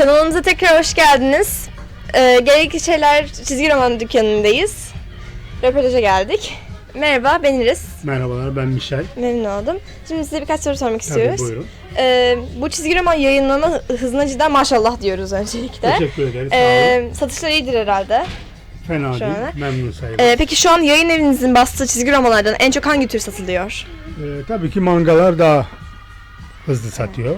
Kanalımıza tekrar hoş geldiniz. Ee, Gerekli Şeyler çizgi roman dükkanındayız. Röportaja geldik. Merhaba, ben Iris. Merhabalar ben Michel. Memnun oldum. Şimdi size birkaç soru sormak Tabii istiyoruz. buyurun. Ee, bu çizgi roman yayınlama hı- hızına cidden maşallah diyoruz öncelikle. Teşekkür ederiz. Sağ olun. Ee, satışlar iyidir herhalde. Fena şu değil. ana. Memnun sayılır. Ee, peki şu an yayın evinizin bastığı çizgi romanlardan en çok hangi tür satılıyor? Ee, tabii ki mangalar daha hızlı satıyor.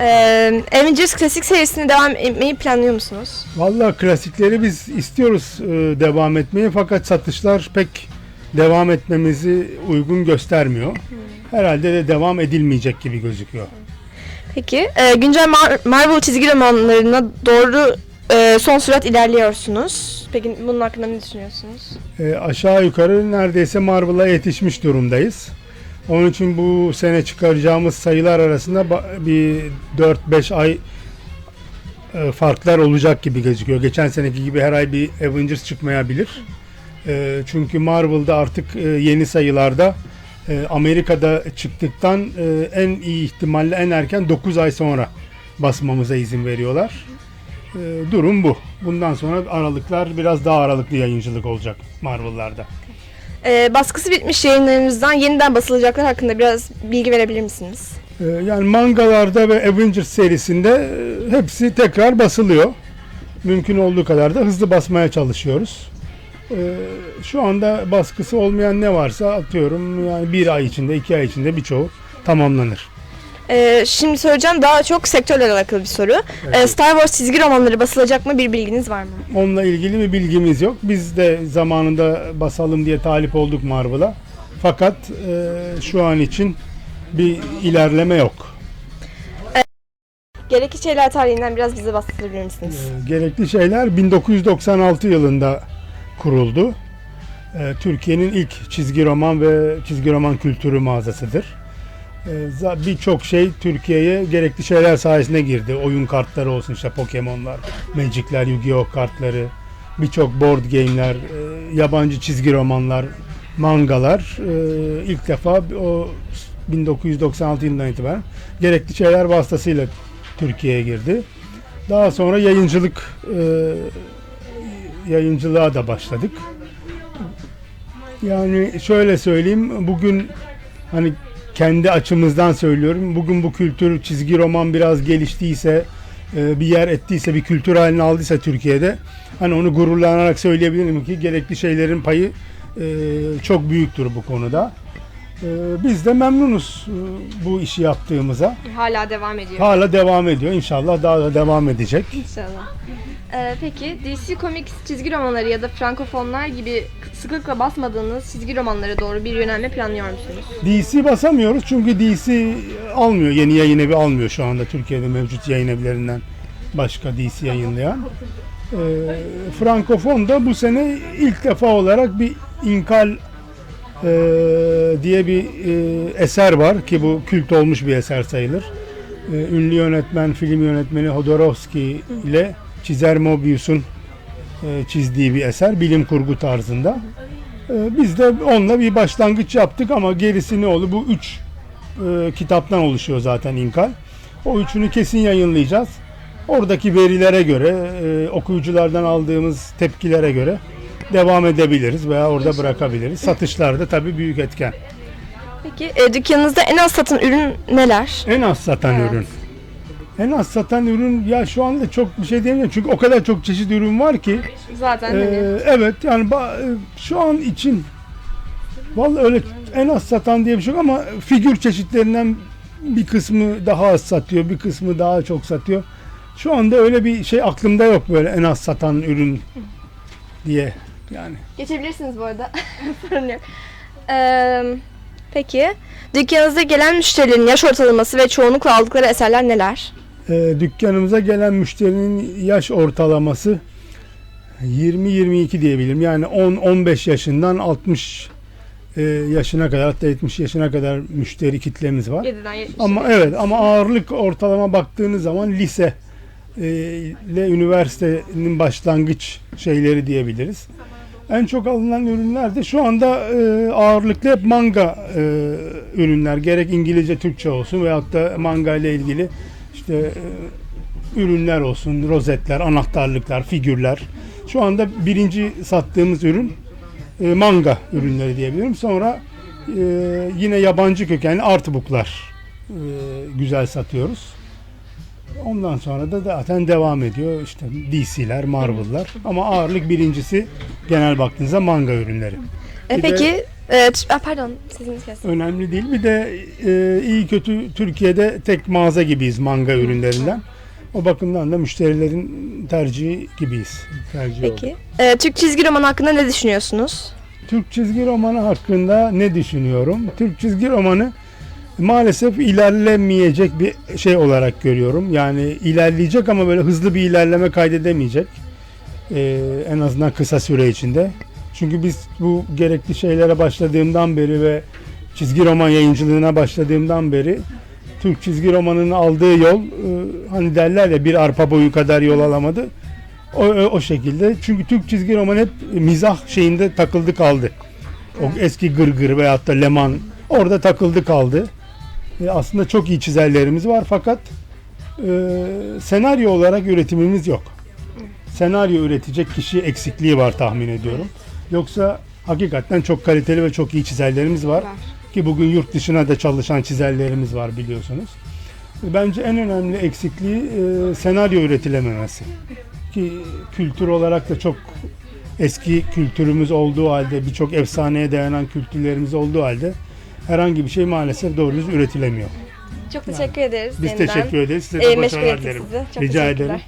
Ee, Avengers klasik serisine devam etmeyi planlıyor musunuz? Vallahi klasikleri biz istiyoruz e, devam etmeyi fakat satışlar pek devam etmemizi uygun göstermiyor. Herhalde de devam edilmeyecek gibi gözüküyor. Peki, e, güncel Mar- Marvel çizgi romanlarına doğru e, son sürat ilerliyorsunuz. Peki bunun hakkında ne düşünüyorsunuz? E, aşağı yukarı neredeyse Marvel'a yetişmiş durumdayız. Onun için bu sene çıkaracağımız sayılar arasında bir 4-5 ay e, farklar olacak gibi gözüküyor. Geçen seneki gibi her ay bir Avengers çıkmayabilir. E, çünkü Marvel'da artık e, yeni sayılarda Amerika'da çıktıktan en iyi ihtimalle en erken 9 ay sonra basmamıza izin veriyorlar. Durum bu. Bundan sonra aralıklar biraz daha aralıklı yayıncılık olacak Marvel'larda. E, baskısı bitmiş yayınlarınızdan yeniden basılacaklar hakkında biraz bilgi verebilir misiniz? Ee, Yani mangalarda ve Avengers serisinde e, hepsi tekrar basılıyor. Mümkün olduğu kadar da hızlı basmaya çalışıyoruz. Ee, Şu anda baskısı olmayan ne varsa atıyorum yani bir ay içinde, iki ay içinde birçoğu tamamlanır. E, şimdi söyleyeceğim daha çok sektörle alakalı bir soru. E, Star Wars çizgi romanları basılacak mı bir bilginiz var mı? Onunla ilgili bir bilgimiz yok. Biz de zamanında basalım diye talip olduk Marvel'a. Fakat e, şu an için bir ilerleme yok. Gerekli şeyler tarihinden biraz bize bahsedebilir misiniz? Ee, Gerekli şeyler 1996 yılında kuruldu. Ee, Türkiye'nin ilk çizgi roman ve çizgi roman kültürü mağazasıdır. Ee, Birçok şey Türkiye'ye gerekli şeyler sayesinde girdi. Oyun kartları olsun işte Pokemon'lar, Magic'ler, Yu-Gi-Oh kartları, birçok board game'ler, e, yabancı çizgi romanlar, mangalar e, ilk defa o 1996 yılından itibaren gerekli şeyler vasıtasıyla Türkiye'ye girdi. Daha sonra yayıncılık e, yayıncılığa da başladık. Yani şöyle söyleyeyim, bugün hani kendi açımızdan söylüyorum. Bugün bu kültür çizgi roman biraz geliştiyse, e, bir yer ettiyse, bir kültür haline aldıysa Türkiye'de hani onu gururlanarak söyleyebilirim ki gerekli şeylerin payı e, çok büyüktür bu konuda. E, Biz de memnunuz bu işi yaptığımıza. Hala devam ediyor. Hala devam ediyor. İnşallah daha da devam edecek. İnşallah. Ee, peki DC Comics çizgi romanları ya da frankofonlar gibi sıklıkla basmadığınız çizgi romanlara doğru bir yönelme planlıyor musunuz? DC basamıyoruz çünkü DC almıyor. Yeni yayın evi almıyor şu anda Türkiye'de mevcut yayın evlerinden başka DC yayınlayan. Ee, Frankofon da bu sene ilk defa olarak bir İnkal e, diye bir e, eser var ki bu kült olmuş bir eser sayılır. E, ünlü yönetmen, film yönetmeni Hodorowski ile çizer Mobius'un e, çizdiği bir eser bilim kurgu tarzında. E, biz de onunla bir başlangıç yaptık ama gerisi ne oldu? Bu üç e, kitaptan oluşuyor zaten İnkal. O üçünü kesin yayınlayacağız. Oradaki verilere göre, okuyuculardan aldığımız tepkilere göre devam edebiliriz veya orada bırakabiliriz. Satışlarda tabii büyük etken. Peki dükkanınızda en az satan ürün neler? En az satan Evet. ürün. En az satan ürün ya şu anda çok bir şey diyemiyorum çünkü o kadar çok çeşit ürün var ki. Zaten hani Ee, evet yani ba- e, şu an için vallahi öyle en az satan diye bir şey yok ama figür çeşitlerinden bir kısmı daha az satıyor, bir kısmı daha çok satıyor. Şu anda öyle bir şey aklımda yok böyle en az satan ürün diye yani. geçebilirsiniz bu arada. Sorun yok. Ee, peki dükkanınıza gelen müşterilerin yaş ortalaması ve çoğunlukla aldıkları eserler neler? Ee, dükkanımıza gelen müşterinin yaş ortalaması 20-22 diyebilirim. Yani 10-15 yaşından 60 e, yaşına kadar hatta 70 yaşına kadar müşteri kitlemiz var. 7'den 70'e. Ama evet ama ağırlık ortalama baktığınız zaman lise e, ile üniversitenin başlangıç şeyleri diyebiliriz. En çok alınan ürünler de şu anda e, ağırlıklı hep manga e, ürünler. Gerek İngilizce, Türkçe olsun veyahut da manga ile ilgili işte e, ürünler olsun, rozetler, anahtarlıklar, figürler. Şu anda birinci sattığımız ürün e, manga ürünleri diyebilirim. Sonra e, yine yabancı kökenli artbooklar güzel satıyoruz. Ondan sonra da zaten devam ediyor işte DC'ler, Marvel'lar ama ağırlık birincisi genel baktığınızda manga ürünleri. E, Bir de- peki e, pardon sizin kesin. Önemli değil. Bir de e, iyi kötü Türkiye'de tek mağaza gibiyiz manga ürünlerinden. O bakımdan da müşterilerin tercihi gibiyiz. Tercih oldu. Peki. E, Türk çizgi roman hakkında ne düşünüyorsunuz? Türk çizgi romanı hakkında ne düşünüyorum? Türk çizgi romanı maalesef ilerlemeyecek bir şey olarak görüyorum. Yani ilerleyecek ama böyle hızlı bir ilerleme kaydedemeyecek. Ee, en azından kısa süre içinde. Çünkü biz bu gerekli şeylere başladığımdan beri ve çizgi roman yayıncılığına başladığımdan beri Türk çizgi romanının aldığı yol e, hani derler ya bir arpa boyu kadar yol alamadı. O, o, o şekilde. Çünkü Türk çizgi roman hep mizah şeyinde takıldı kaldı. O eski gırgır veyahut da leman orada takıldı kaldı. E, aslında çok iyi çizerlerimiz var fakat e, senaryo olarak üretimimiz yok. Senaryo üretecek kişi eksikliği var tahmin ediyorum. Yoksa hakikaten çok kaliteli ve çok iyi çizerlerimiz var. Ki bugün yurt dışına da çalışan çizerlerimiz var biliyorsunuz. Bence en önemli eksikliği e, senaryo üretilememesi. Ki kültür olarak da çok eski kültürümüz olduğu halde, birçok efsaneye dayanan kültürlerimiz olduğu halde herhangi bir şey maalesef doğru düz üretilemiyor. Çok teşekkür ederiz. Biz yeniden. teşekkür ederiz. Size de meşgul başarılar dilerim. Rica ederim.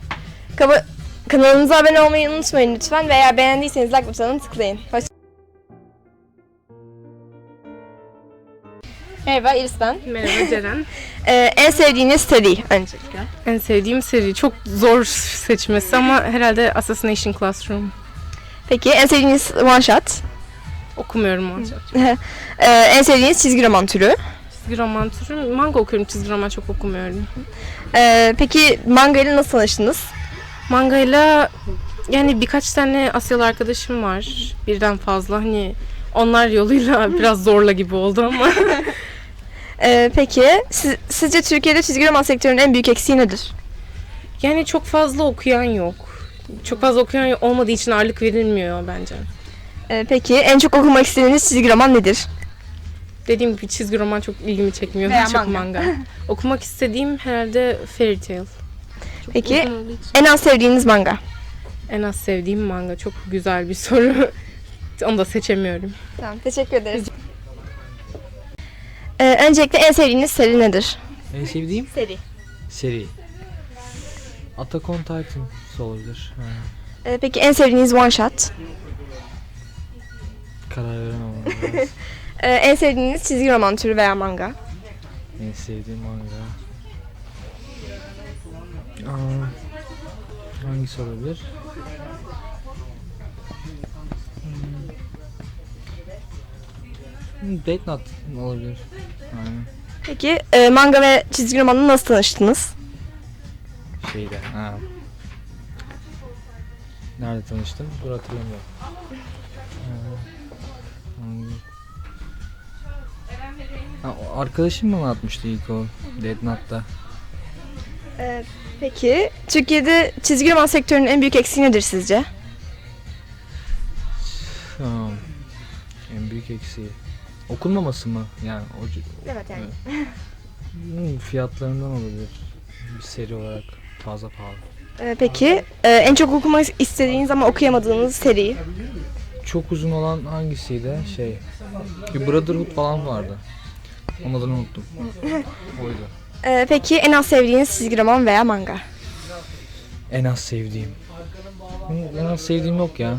Kaba- kanalımıza abone olmayı unutmayın lütfen veya beğendiyseniz like butonuna tıklayın. Hoş Merhaba Iris ben. Merhaba Ceren. Ee, en sevdiğiniz seri öncelikle. en sevdiğim seri çok zor seçmesi ama herhalde Assassination Classroom. Peki en sevdiğiniz one shot? Okumuyorum maalesef. Ee, en sevdiğiniz çizgi roman türü? Çizgi roman türü. Manga okuyorum, çizgi roman çok okumuyorum. Ee, peki manga ile nasıl tanıştınız? Mangayla yani birkaç tane Asyalı arkadaşım var. Birden fazla hani onlar yoluyla biraz zorla gibi oldu ama Ee, peki siz- sizce Türkiye'de çizgi roman sektörünün en büyük eksiği nedir? yani çok fazla okuyan yok. Çok fazla okuyan olmadığı için ağırlık verilmiyor bence. Ee, peki en çok okumak istediğiniz çizgi roman nedir? Dediğim gibi çizgi roman çok ilgimi çekmiyor. Veya çok manga. manga. Okumak istediğim herhalde Fairy Tail. Peki. En az sevdiğiniz manga? En az sevdiğim manga çok güzel bir soru. Onu da seçemiyorum. Tamam teşekkür ederiz. Ee, öncelikle en sevdiğiniz seri nedir? En sevdiğim Seri. seri. Attack on Titan olabilir. Ha, Ee, peki en sevdiğiniz one shot? karar veremem ona. Ee, en sevdiğiniz çizgi roman türü veya manga? en sevdiğim manga. Aa, hangisi olabilir? Hmm. Hmm, Death Note olabilir. Aynen. Peki e, manga ve çizgi romanla nasıl tanıştınız? Şeyde. Ha. Nerede tanıştın? Dur hatırlamıyorum. Ee, Ha, arkadaşım bana atmıştı ilk o Death Note'da. Ee, peki Türkiye'de çizgi roman sektörünün en büyük eksiği nedir sizce? Tamam. En büyük eksiği. Okunmaması mı? Yani o Evet yani. Hmm, fiyatlarından olabilir. Bir seri olarak fazla pahalı. Ee, peki e, en çok okumak istediğiniz ama okuyamadığınız seri? Çok uzun olan hangisiydi? Şey. Bir Brotherhood falan vardı. Onun adını unuttum. Oydu. Ee, peki en az sevdiğiniz çizgi roman veya manga? En az sevdiğim. En az sevdiğim yok ya.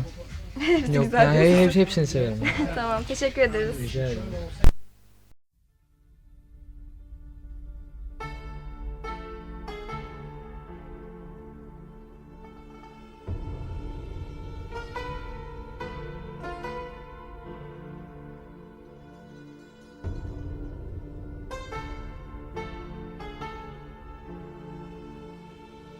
yok güzel yani hep, hepsini severim. Tamam teşekkür ederiz. Rica ederim.